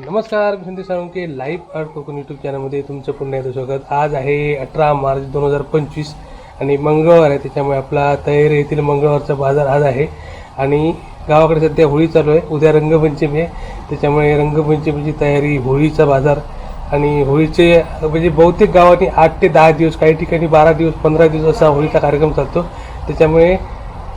नमस्कार मी Sandesh Salunke live art Konkan YouTube चॅनलमध्ये तुमचं पुन्हा एकदा स्वागत. आज आहे अठरा मार्च दोन हजार पंचवीस आणि मंगळवार आहे त्याच्यामुळे आपला तयारी येथील मंगळवारचा बाजार आज आहे. आणि गावाकडे सध्या होळी चालू आहे. उद्या रंगपंचमी आहे. त्याच्यामुळे रंगपंचमीची तयारी होळीचा बाजार आणि होळीचे म्हणजे बहुतेक गावांनी आठ ते दहा दिवस काही ठिकाणी बारा दिवस पंधरा दिवस असा होळीचा कार्यक्रम चालतो. त्याच्यामुळे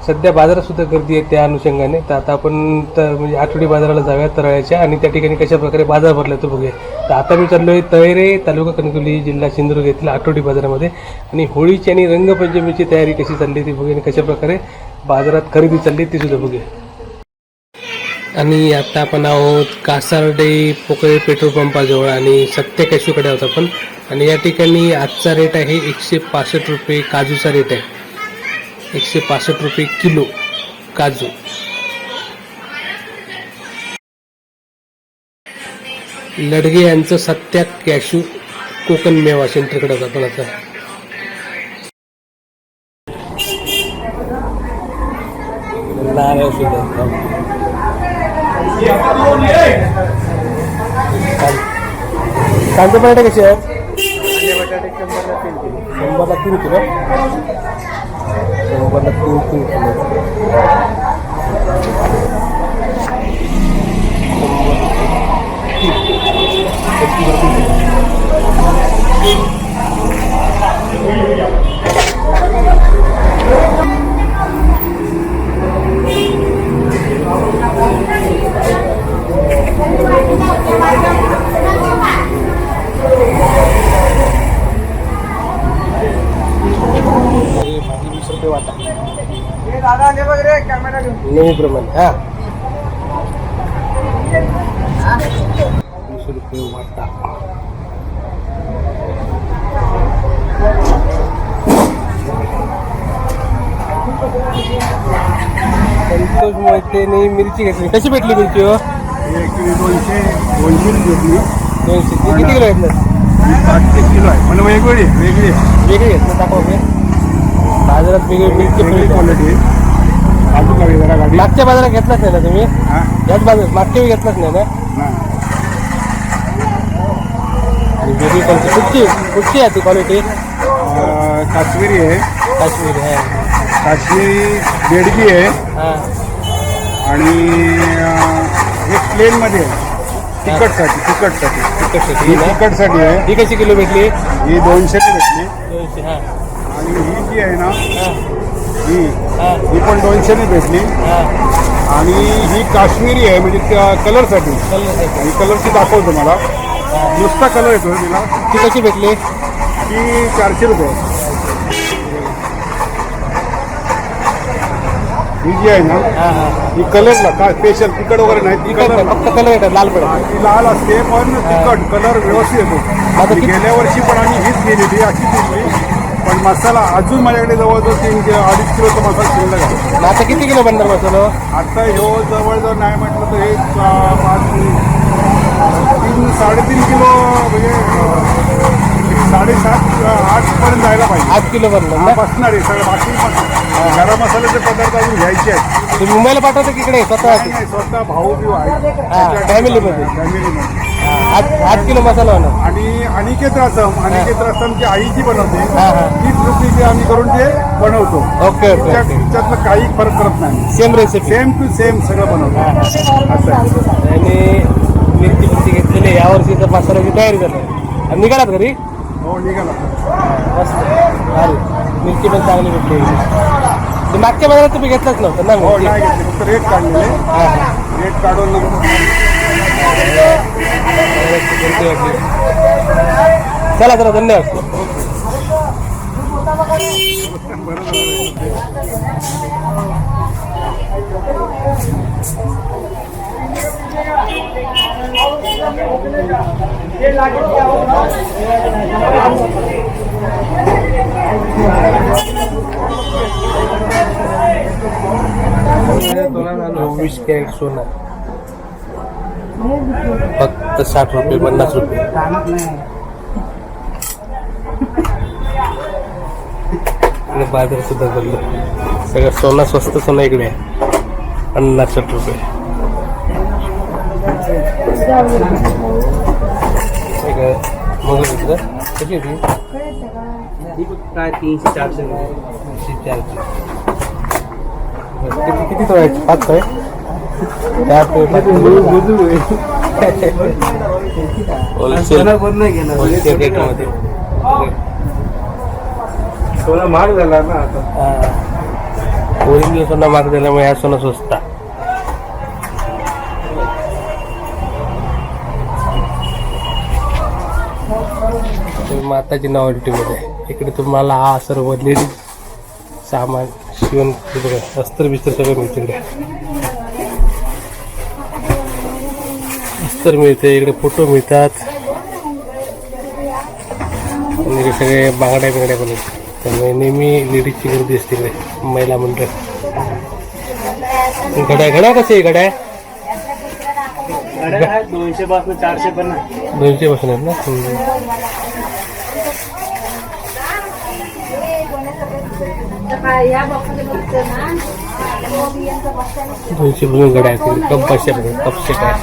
सध्या बाजारात सुद्धा गर्दी आहे त्या अनुषंगाने. तर आता आपण तर म्हणजे आठवडी बाजाराला जाऊया तळ्याच्या आणि त्या ठिकाणी कशा प्रकारे बाजार भरला तो बघूया. तर आता मी चाललो आहे तळेरे तालुका कणकवली जिल्हा सिंधुदुर्ग येथील आठवडी बाजारामध्ये. आणि होळीची आणि रंगपंचमीची तयारी कशी चालली ती बघूया आणि कशा प्रकारे बाजारात खरेदी चालली ती सुद्धा बघूया. आणि आता आपण आहोत कासारडे पोकळे पेट्रोल पंपाजवळ आणि सत्य कॅशूकडे आहोत आपण. आणि या ठिकाणी आजचा रेट आहे एकशे पासष्ट रुपये काजूचा रेट आहे. एकशे पासष्ट रुपये किलो काजू. लडगे यांचं सत्या कॅशू कोकण मेवा सेंटरकडे आहोत आपण आता कांदे बटाटे कसे आहेत? शंभरला तीन किलो. शंभरला तीन तीन किलो हे भाजी वीस रुपये वाटा नेहमीप्रमाणे हा. वीस रुपये वाटा. संतोष मोहितेने मिरची घेतली. कशी भेटली मिरची हो? दोनशे दोनशे घेतली दोनशे. ती किती किलो घेतलं सातशे किलो आहे. पण वेगवेगळी वेगळी आहे. वेगळी घेतलं दाखवा. बाजारात वेगळी मिरची वेगळी. क्वालिटी अजून जरा गाडी. मागच्या बाजारात घेतलाच नाही ना तुम्ही? हा? याच बाजारात मागच्या वेळी घेतलाच नाही ना? नाही. आणि कुठची? कुठची आहे ती क्वालिटी अं, काश्मीरी आहे. काश्मीरी आहे काश्मीरी बेडगी आहे. हां. आणि अं, हे प्लेनमध्ये आहे. तिखटसाठी तिखटसाठी. तिखटसाठी ही ना? तिखटसाठी आहे. ही कशी किलो भेटली? ही दोनशेची भेटली. दोनशे हां. आणि ही जी आहे ना हां. ही. हां. ही पण दोनशेने भेटली. हां. आणि ही काश्मीरी आहे म्हणजे त्या कलरसाठी. आणि कलरची दाखवतो मला नुसता कलर येतो तिला. ती कशी भेटली? ती चारशे रुपये. ही जी आहे ना हां हां. ही कलरला काय स्पेशल तिखट वगैरे नाही ती तिखट कलर फक्त कलर येतात लाल पडत ती लाल असते पण तिखट कलर व्यवस्थित येतो. गेल्या वर्षी पण आम्ही हीच गेलेली अशीच घेतली पण मसाला अजून माझ्याकडे जवळजवळ तीन कि- अडीच किलोचा मसाला शिल्लक आहे. मग आता किती किलो बनणार मसालो? आता ह्यो जवळजवळ नाही म्हटलं तर हे चा- पाच तीन साडेतीन किलो म्हणजे अं, साडेसात आठ पर्यंत जायला पाहिजे. आठ किलो बनणार ना? बसणार आहे सगळं बाकी पण गरम मसाल्याचे पदार्थ अजून घ्यायचे आहेत. तुम्ही मुंबईला पाठवतो की इकडे? स्वतः? नाही, नाही, स्वतः भाऊ बिऊ आहे. फॅमिलीमध्ये. फॅमिलीमध्ये आठ आठ किलो मसाला होणार. आणि अनिकेत रसम अनिकेत रसमची आई जी बनवते हां हां. तीच रेसिपी आम्ही करून ते बनवतो. ओके ओके त्यात- ओके. त्यातलं काही फरक करत नाही. Same recipe same to same सगळं बनवतो. असं आहे. आणि मिरची मिरची घेतलेली आहे. यावर्षीचा मसाल्याची तयारी झाली आहे. आणि निघालात घरी? हो निघाला. मस्त. भारी. मिरची पण चांगली भेटली. मागच्या बाजारात तुम्ही घेतलंच नव्हतं ना? हो मिरची नाही घेतली. फक्त रेट काढलेले. हां हां. रेट काढून नंतर. चला चला धन्यवाद. चोवीस कॅरेट सोनं फक्त साठ रुपये पन्नास रुपये. आणि बाजार सुद्धा बदल सगळं सोनं स्वस्त सोनं इकडे. आहे पन्नास साठ रुपये मग किती होती काय तीनशे चारशे तीनशे चारशे. किती पाच आहे ते पाच रेटमध्ये थोडा महाग झाला ना आता. ओरिजिनल सोना महाग झाल्यामुळे ह्या सोना स्वस्त. माताची नॉव्हेल्टीमध्ये आहे. इकडे तुम्हाला हा सर्व लेडीज सामान शिवण हे अस्तर बिस्तर सगळं मिळते इकडे. अस्तर मिळते इकडे फोटो मिळतात. आणि इकडे सगळे बांगड्या बिंगड्या पण आहेत. त्यामुळे नेहमी लेडीजची गर्दी असते इकडे महिला मंडळ. घड्या घड्या कसं आहे घड्या दोनशे पासून चारशे पण दोनशे पासून आहेत ना हम्म. या बॉक्समध्ये बघतो ना मोबियांचा बॉक्स दोनशे पासून घड्या आहेत इकडे. कप बसच्या पण कपचे काय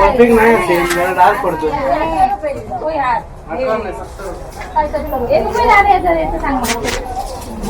परफेक्ट नाही असते जरा डार्क पडतो इथे होळीमुळे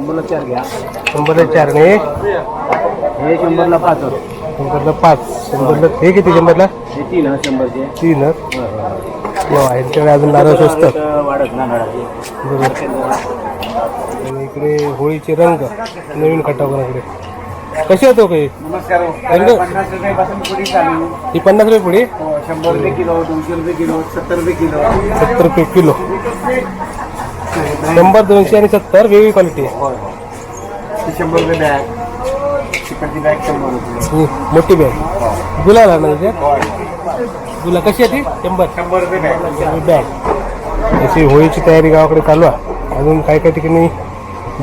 शंभरला चार घ्या. शंभरला चार नाही. हे शंभरला पाच शंभरला पाच. शंभरला हे किती शंभरला? हे तीन हा शंभरचे. तीन हो अजून नारळ स्वस्त. वाढत ना आणि इकडे होळीचे रंग नवीन खटावराकडे कसे होतो काही? नमस्कार रंग? पन्नास रुपयापासून पुढे चालू. ही पन्नास रुपये पुढे? हो, शंभर रुपये किलो दोनशे रुपये किलो सत्तर रुपये किलो. सत्तर रुपये किलो. शंभर दोनशे आणि सत्तर वेगळी क्वालिटी आहे. शंभर रुपये बॅग चिकनची बॅग शंभर रुपये. मोठी बॅग गुलाला इथे गुला कशी आहे ती? शंभर. शंभर रुपये बॅग बॅग अशी होळीची तयारी गावाकडे चालू आहे. अजून काही काही ठिकाणी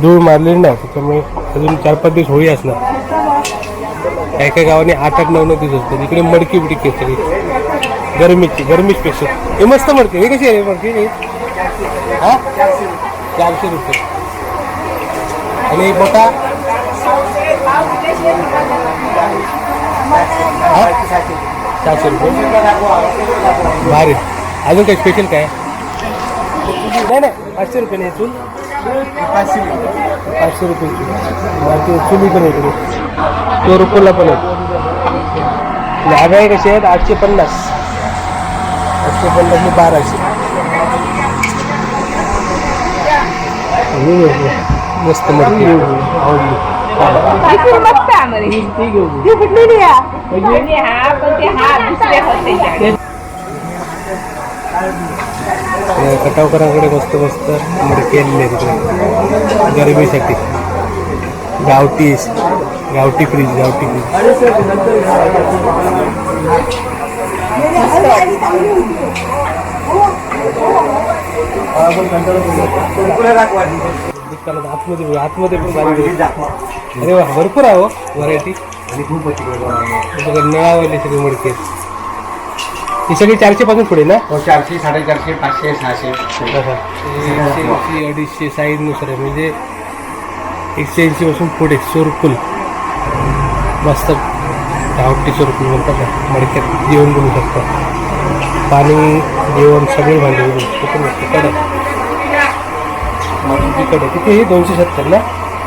धूळ मारलेली नाही त्याच्यामुळे अजून चार पाच दिवस होळी असणार. काही काही गावाने आठ आठ नऊ नऊ दिवस असतात. इकडे मडकी बिडकी सगळी. गरमीची गरमी स्पेशल हे मस्त मडकी हे कशी आहे मडकी? हे? चारशे रुपये. आणि मोठा? चारशे रुपये. भारी. अजून काही स्पेशल काय? नाही नाही पाचशे रुपये नाही चूल पाचशे पाचशे रुपये. बाकी चुली पण इकडे तो रुपयाला पण आहे लागाई कशी आहेत? आठशे पन्नास. आठशे पन्नास बाराशे. मस्त मडकी आवडली कटावकरांकडे मस्त मस्त मडकी आहे तिकडे. गरिबीसाठी. गावठी गावठी फ्रीज गावठी फ्रीज. आतमध्ये आतमध्ये पण. अरे वा भरपूर आहे हो व्हरायटी आणि खूप नळावाले सगळे मडके. ही सगळी चारशे पासून पुढे ना? हो, चारशे साडेचारशे पाचशे सहाशे. अडीचशे साईजनुसार आहे. म्हणजे एकशे ऐंशी पासून पुढे सोरकुल. मस्त गावठी सोरकुल म्हणतात मडक्यात जेवण बनवू शकतात पाणी जेवण सगळे भांडे कुठून मस्त कडक मटकी कडक किती दोनशे सत्तर ना?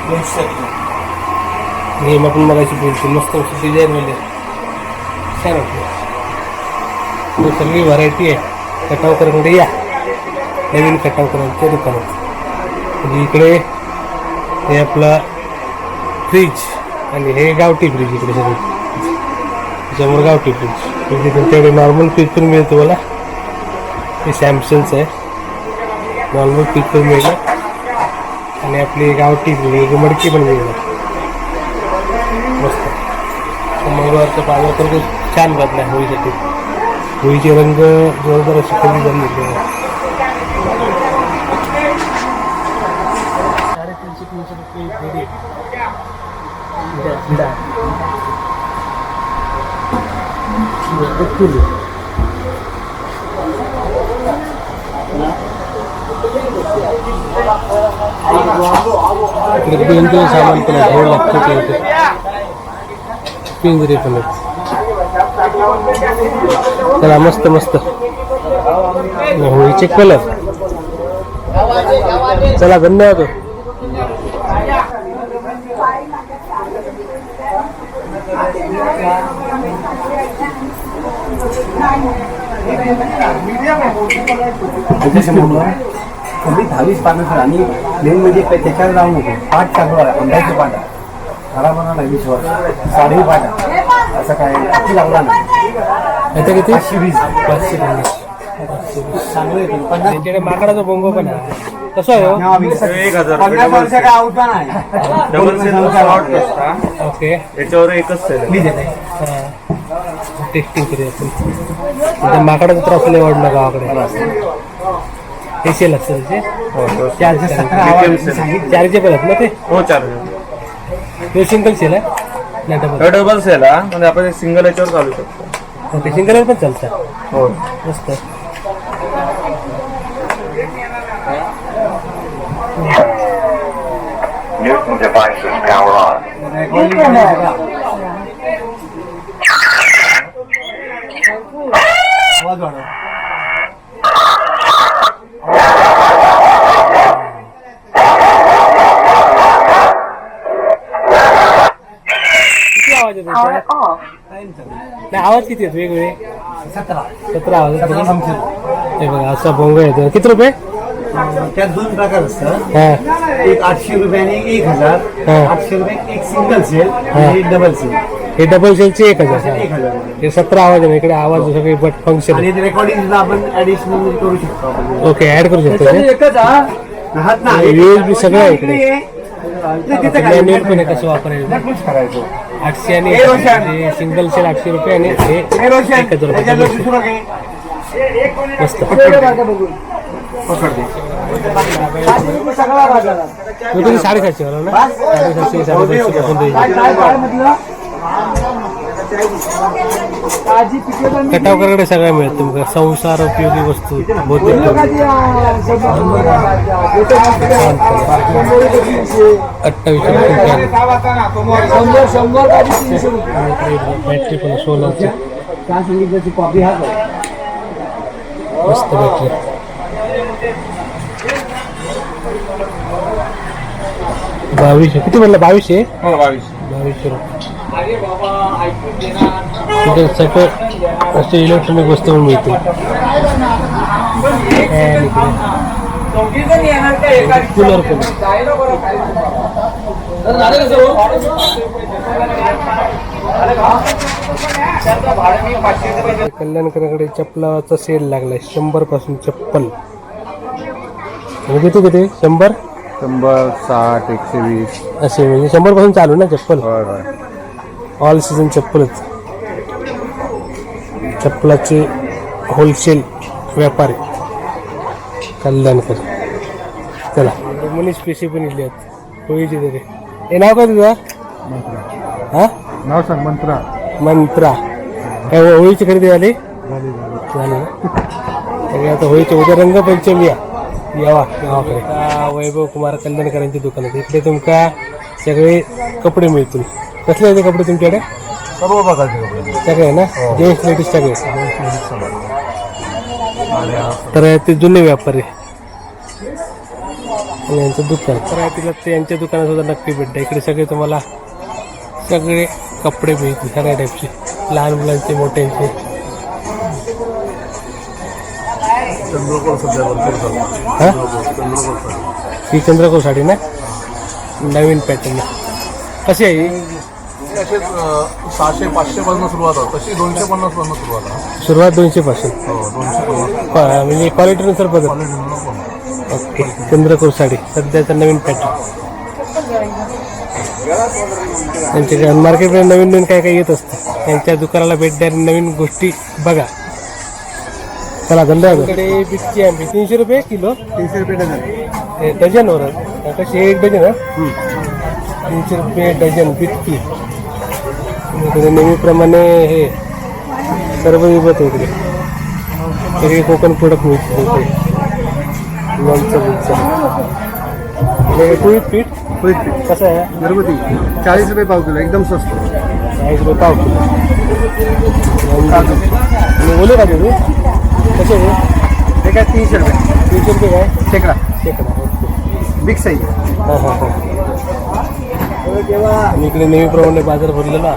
दोनशे सत्तर हे मग मगाशी बोलतो मस्त डिझाईन मध्ये छान वाटलं. हो, सगळी व्हरायटी आहे. कटावकरांकडे या. नवीन कटावकरांच्या दुकानात. म्हणजे इकडे हे आपला फ्रीज आणि हे गावठी फ्रीज इकडे सगळं. त्याच्यामुळे गावठी फ्रीज इथे तुमच्याकडे नॉर्मल फ्रीज पण मिळेल तुम्हाला. हे सॅमसंगचं आहे. नॉर्मल फ्रीज पण मिळेल. आणि आपली गावठी एक मडकी पण मिळेल. मस्त. मंगळवारचा बाजार तर खूप छान आहे होळीसाठी. होळीचे रंग जोरदार अशी कमी झालेली आहे साडेतीनशे तीनशे रुपये पेढे विडा विडा इकडे पिंजरे सामान पण आहे, गोड लागतं ते इथे पिंजरे पण आहेत चला मस्त मस्त होळीचे कलर चला धन्यवाद you. कमी दहावीस पानं सर आणि मेन म्हणजे काय त्याच्यावर जाऊ नको. पाठ चांगलं आहे अंड्याचे पाठ. आहे खरा म्हणा नाही विश्वास साडेही पाठ आहे असं काय? किती लागला नाही. आता किती? पाचशे वीस. पाचशे पन्नास चांगलं माकडाचा बोंगो पण आहे. कसं आहे हो? एक हजार डबल ओके. याच्यावर एकच सेल टेस्टिंग करूया आपण. आता माकडाचा त्रास लय वाढला गावाकडे हे सेल असतं त्याचे. आवाज सांगितलं. चारशे पण आहेत ना ते? हो चार हे सिंगल सेल आहे. नाही डबल डबल सेल हा म्हणजे आपण सिंगल याच्यावर चालू शकतो. ओके सिंगल पण चालतं. हो. मस्त. Newton devices power on. किती आवाज़ येतो नाही आवाज़ किती येतो वेगवेगळे सतरा. सतरा आवाज़ येतो सतरा का? समजेल. हे बघा असा भोंग येतो किती रुपये? त्यात दोन प्रकार असतात. हा. एक आठशे रुपये आणि एक हज़ार. हा. आठशे रुपये एक सिंगल सेल आणि एक डबल सेल हे डबल सेलचे एक हज़ार. हे सतरा आवाज़ आहे इकडे आवाज़ सगळे बट फ़ंक्शन आणि रेकॉर्डिंग सुद्धा आपण ऍडिशनल करू शकतो आपण. ओके ऍड करू शकतो ते एकच हात नाही USB सगळं आहे इकडे. इकडे तिथं काय? मॅन्युअल पण आहे कसं वापरायचं? नक्कीच करायचं. आठशे आणि हे रोशन. सिंगल सेल आठशे रुपये आणि हे हे रोशन, एक हज़ार रुपये त्याच्यात दुसरं काही? मस्त. पकड दे. मी तुम्ही साडेसातशे वाला ना साडेसातशे. साडेसातशे पासून कटावकरकडे सगळ्या मिळत तुमका. संसार उपयोगी वस्तू बौद्धिक अठ्ठावीसशे बॅटरी पण सोलरची. मस्त बॅटरी. बावीसशे किती म्हणलं बावीसशे? हो बावीस बावीसशे रुपये. तिथे सगळं असे इलेक्ट्रॉनिक वस्तू इकडे. कूलर पण. कल्याणकराकडे चप्पलाचा सेल लागलाय. शंभरपासून चप्पल किती किती? शंभर? शंभर साठ एकशे वीस. असे म्हणजे शंभरपासून चालू ना चप्पल? ऑल सीझन चप्पलच. चप्पलाचे होलसेल व्यापारी. कल्याणकर. चला. मनीष पेशी पण इथले आहेत. होळीचे तरी. हे नाव काय तुझं? हा? नाव सांग मंत्रा. मंत्रा. काय हो- होळीची खरेदी झाली? झाली ना? आता होळीच्या उद्या रंगपंचमी आहे. यावा गावाकडे वैभव कुमार कल्याणकरांची दुकान आहे. इकडे तुमका सगळे कपडे मिळतील. कसले आहेत कपडे तुमच्याकडे? सर्व प्रकारचे कपडे. सगळे आहे ना जेंट्स लेडीज सगळे? तर ते जुने व्यापारी. आणि यांचं दुकान. तर तिला ते यांच्या दुकानात सुद्धा नक्की भेटतं इकडे सगळे तुम्हाला सगळे कपडे मिळतील सगळ्या टाईपचे लहान मुलांचे मोठ्यांचे. हा? ही चंद्रकोर साडी ना? नवीन पॅटर्न. कशी आहे असेच सहाशे पाचशे सुरुवात होत. तशी दोनशे पन्नासपासून सुरुवात आहे सुरुवात दोनशे पासून? हो दोनशे पन्नास प- म्हणजे क्वालिटीनुसार बदल ओके चंद्रकोर साडी. सध्याचा नवीन पॅटर्न. त्यांच्या मार्केटमध्ये नवीन नवीन काय काय येत असतं त्यांच्या दुकानाला भेट द्या आणि नवीन गोष्टी बघा. चला धन्यवाद इकडे बिस्की आंबे तीनशे रुपये किलो. तीनशे रुपये डझन. हे डझनवर. आहे. कशी एक डझन हा? तीनशे रुपये डझन बिटकी इकडे नेहमीप्रमाणे हे सर्व विभत इकडे. सगळे कोकण प्रोडक्ट मिळते इथे लोणचं बिणचं. हे कुळीत पीठ? कुळीत पीठ. कसं आहे? घरगुती चाळीस रुपये पाव किलो एकदम स्वस्त. चाळीस रुपये पाव किलो. ओले का तुम्ही कसे ते काय तीनशे रुपये. तीनशे रुपये काय? शेकडा. शेकडा बिग साईज हा हा हा. आणि इकडे नेहमीप्रमाणे बाज़ार भरलेला।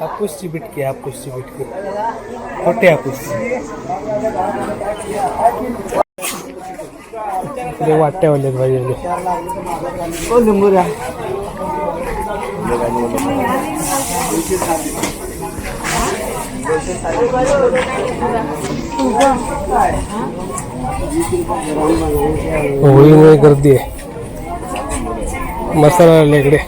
हापूसची बिटकी हापूसची बिटकी मोठे हापूस इकडे वाट्यावाले आहेत भाजीवाले होळीमुळे गर्दी आहे. मसाला आला इकडे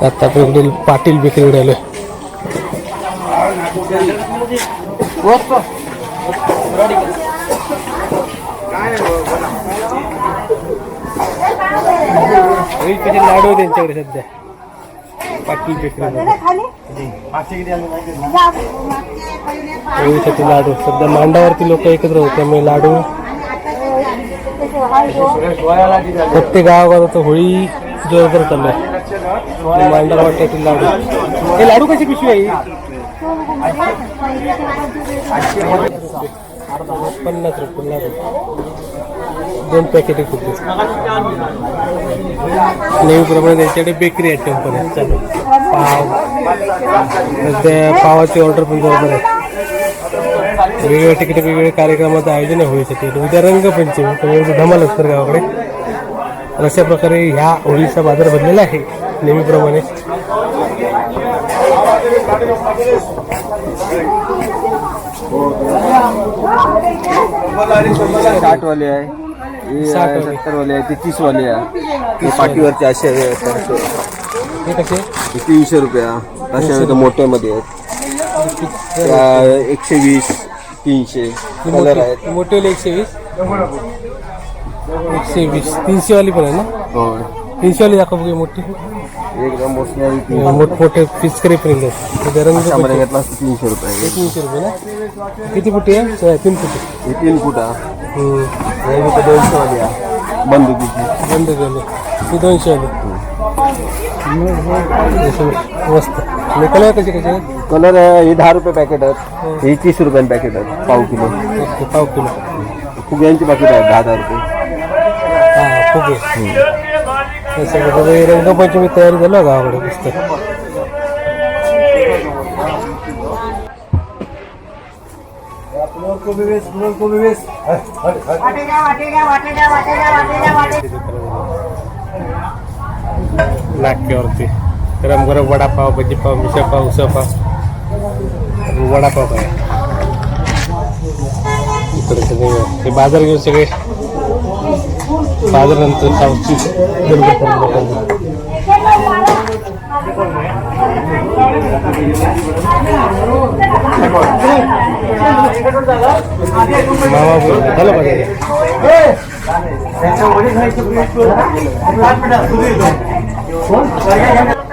आता आपण इकडे पाटील बेकरीकडे आलोय. होळीचे लाडू त्यांच्याकडे सध्या लाडू मांडावरती लोक एकत्र होते लाडू प्रत्येक गावागावात होळी जोरदार चालू वाट्यातील लाडू हे लाडू कशी पिशवी आहे पन्नास रुपये लाडू दोन पॅकेट खूप नेहमीप्रमाणे त्यांच्याकडे बेकरी आयटम पण आहेत चालू. पाव. पावाची ऑर्डर पण बरोबर आहे. वेगवेगळ्या ठिकाणी वेगवेगळ्या कार्यक्रमाचं आयोजन आहे होळीसाठी. उद्या रंगपंचमी तर धमाल असतं गावाकडे. तर अशा प्रकारे ह्या होळीचा बाजार भरलेला आहे नेहमीप्रमाणे. साठवाले आहे. सत्तर वाले आहे ते तीस वाले आहे पाठीवरचे असे आहे. हे कसे? तीनशे रुपया आहे. ते मोठ्यामध्ये आहेत. एकशे वीस तीनशे कलर आहेत. मोठे एकशे वीस? एकशे वीस. तीनशे वाली पण आहे ना? होय. तीनशे वाली दाखव बघू मोठी. एकदम मोठे मोठमोठे पिचकरी प्रिंट रंग शंभर घेतला तीनशे रुपये. तीनशे रुपये ना? किती फुटी आहे? तीन फुटी. हे तीन फुटा हम्म. हे इथं दोनशे वाली आहे. बंदुकीची बंद केले. ही दोनशे आली मस्त कलर कसे कसे आहेत? कलर हे दहा रुपये पॅकेट आहेत. हे. तीस रुपयाने पॅकेट आहेत पाव किलो. ओके पाव किलो. फुग्यांची पॅकेट आहेत दहा दहा रुपये. हा खूप आहे हे सगळं सगळं रंगपंचमी तयारी झालं गावाकडे मस्त नाक्यावरती. गरम गरम वडापाव भजीपाव मिसळपाव उसळपाव. वडापाव आहे इकडे सगळे. हे बाजार घेऊन सगळे. गर्दी करून लोकांनी मामा बोल झालं बाजार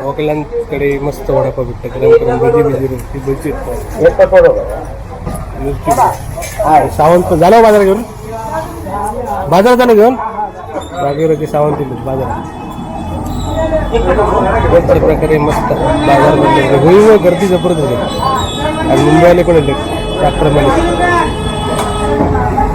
वकिलांकडे मस्त वडापाव भेटतात. गरम गरम भजी भजी भजी मिरची सावंत पण झालं हो बाजार घेऊन? बाजारात झालं घेऊन? बागेवरती सावंत दिले बाजार अशा प्रकारे मस्त बाजार म्हणजे होळीमुळे गर्दी जबरदस्त होते आणि मुंबईला पण येते Kapremelik.